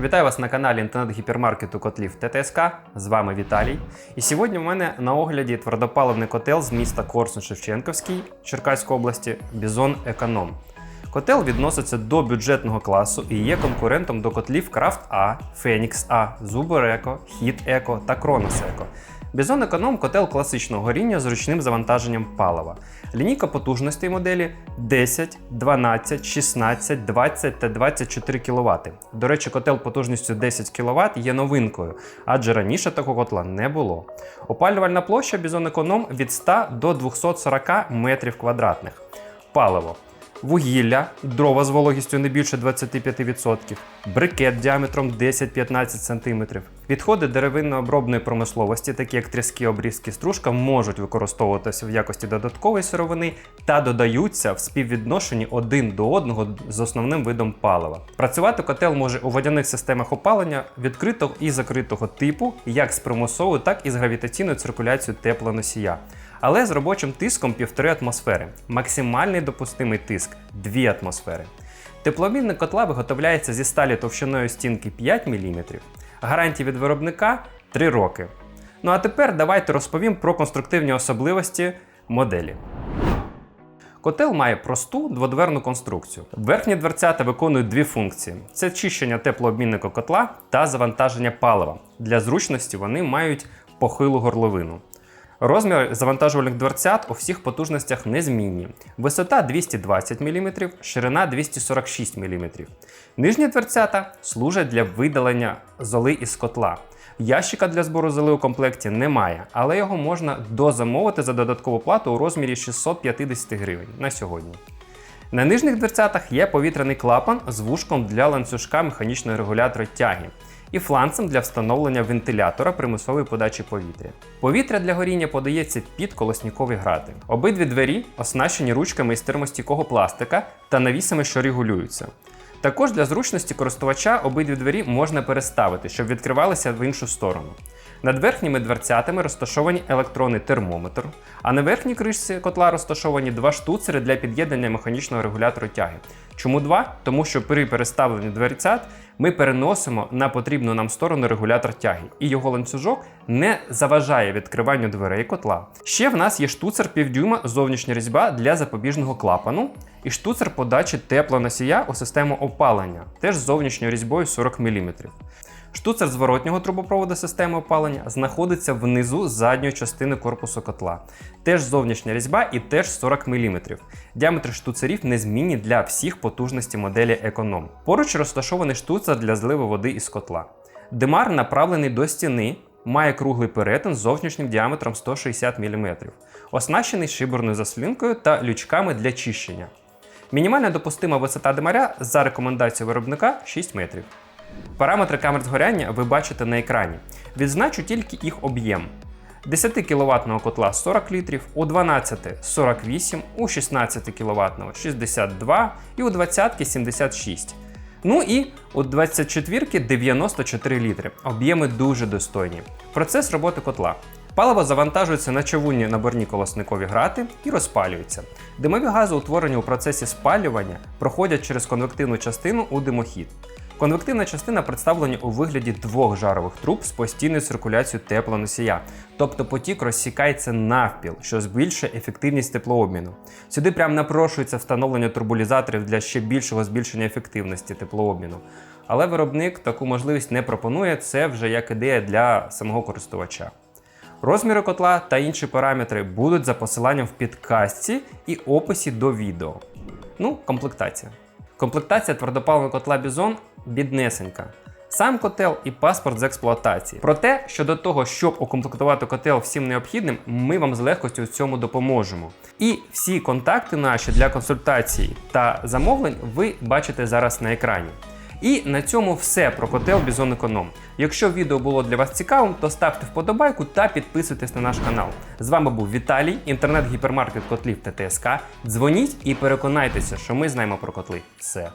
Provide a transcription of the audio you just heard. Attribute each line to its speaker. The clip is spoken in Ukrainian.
Speaker 1: Вітаю вас на каналі інтернет-гіпермаркету котлів ТТСК. З вами Віталій. І сьогодні в мене на огляді твердопаливний котел з міста Корсун-Шевченківський Черкаської області Бізон Економ. Котел відноситься до бюджетного класу і є конкурентом до котлів Крафт А, Фенікс А, Зубер Еко, Хіт Еко та Кронос Еко. Бізон Економ котел класичного горіння з ручним завантаженням палива. Лінійка потужностей моделі 10, 12, 16, 20 та 24 кВт. До речі, котел потужністю 10 кВт є новинкою, адже раніше такого котла не було. Опалювальна площа Бізон Економ від 100 до 240 метрів квадратних. Паливо. Вугілля, дрова з вологістю не більше 25%, брикет діаметром 10-15 см. Відходи деревинно-обробної промисловості, такі як тріски, обрізки, стружка, можуть використовуватися в якості додаткової сировини та додаються в співвідношенні один до одного з основним видом палива. Працювати котел може у водяних системах опалення відкритого і закритого типу, як з примусовою, так і з гравітаційною циркуляцією теплоносія але з робочим тиском 1,5 атмосфери. Максимальний допустимий тиск 2 атмосфери. Теплообмінник котла виготовляється зі сталі товщиною стінки 5 мм, гарантії від виробника 3 роки. Ну а тепер давайте розповім про конструктивні особливості моделі. Котел має просту дводверну конструкцію. Верхні дверцята виконують дві функції: це чищення теплообмінника котла та завантаження палива. Для зручності вони мають похилу горловину. Розмір завантажувальних дверцят у всіх потужностях незмінні. Висота 220 мм, ширина 246 мм. Нижні дверцята служать для видалення золи із котла. Ящика для збору золи у комплекті немає, але його можна дозамовити за додаткову плату у розмірі 650 гривень на сьогодні. На нижніх дверцятах є повітряний клапан з вушком для ланцюжка механічного регулятора тяги і фланцем для встановлення вентилятора примусової подачі повітря. Повітря для горіння подається під колоснікові грати. Обидві двері оснащені ручками із термостійкого пластика та навісами, що регулюються. Також для зручності користувача обидві двері можна переставити, щоб відкривалися в іншу сторону. Над верхніми дверцятами розташовані електронний термометр, а на верхній кришці котла розташовані два штуцери для під'єднання механічного регулятора тяги. Чому два? Тому що при переставленні дверцят ми переносимо на потрібну нам сторону регулятор тяги, і його ланцюжок не заважає відкриванню дверей котла. Ще в нас є штуцер півдюйма зовнішня різьба для запобіжного клапану і штуцер подачі теплоносія у систему опалення, теж з зовнішньою різьбою 40 мм. Штуцер зворотнього трубопроводу системи опалення знаходиться внизу задньої частини корпусу котла. Теж зовнішня різьба і теж 40 мм. Діаметр штуцерів незмінні для всіх потужностей моделі Економ. Поруч розташований штуцер для зливу води із котла. Димар направлений до стіни. Має круглий перетин з зовнішнім діаметром 160 мм, оснащений шиберною заслінкою та лючками для чищення. Мінімальна допустима висота димаря за рекомендацією виробника 6 метрів. Параметри камер згоряння ви бачите на екрані. Відзначу тільки їх об'єм. 10 кВт котла 40 літрів, у 12 48, у 16 кВт 62 і у 20 76. Ну і у 24 94 літри. Об'єми дуже достойні. Процес роботи котла. Паливо завантажується на човунні наборні колосникові грати і розпалюється. Димові гази, утворені у процесі спалювання, проходять через конвективну частину у димохід. Конвективна частина представлена у вигляді двох жарових труб з постійною циркуляцією теплоносія, тобто потік розсікається навпіл, що збільшує ефективність теплообміну. Сюди прямо напрошується встановлення турбулізаторів для ще більшого збільшення ефективності теплообміну. Але виробник таку можливість не пропонує, це вже як ідея для самого користувача. Розміри котла та інші параметри будуть за посиланням в підкастці і описі до відео. Ну, комплектація. Комплектація твердопаливного котла Бізон біднесенька. Сам котел і паспорт з експлуатації. Проте, щодо того, щоб укомплектувати котел всім необхідним, ми вам з легкостю у цьому допоможемо. І всі контакти наші для консультацій та замовлень ви бачите зараз на екрані. І на цьому все про котел Бізон Економ. Якщо відео було для вас цікавим, то ставте вподобайку та підписуйтесь на наш канал. З вами був Віталій, інтернет-гіпермаркет котлів ТТСК. Дзвоніть і переконайтеся, що ми знаємо про котли. Все.